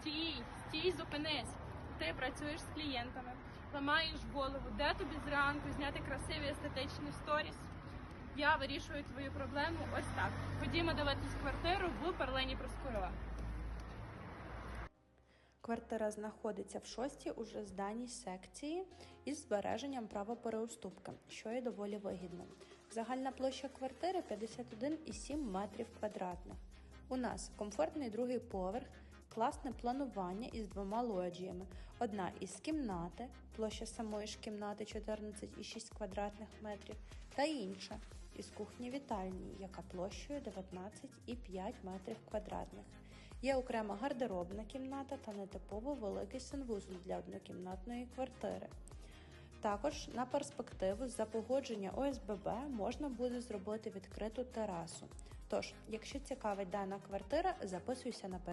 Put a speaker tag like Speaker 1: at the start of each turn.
Speaker 1: Стій, стій, зупинись. Ти працюєш з клієнтами, ламаєш голову, де тобі зранку зняти красиві естетичні сторіс. Я вирішую твою проблему ось так. Ходімо дивитись квартиру в перлені Проскурова.
Speaker 2: Квартира знаходиться в шостій уже зданій секції із збереженням права переуступки, що є доволі вигідно. Загальна площа квартири 51,7 метрів квадратних. У нас комфортний другий поверх, класне планування із двома лоджіями. Одна із кімнати, площа самої ж кімнати 14,6 квадратних метрів, та інша із кухні вітальні, яка площею 19,5 метрів квадратних. Є окрема гардеробна кімната та нетипово великий санвузол для однокімнатної квартири. Також на перспективу за погодження ОСББ можна буде зробити відкриту терасу. Тож, якщо цікавить дана квартира, записуйся на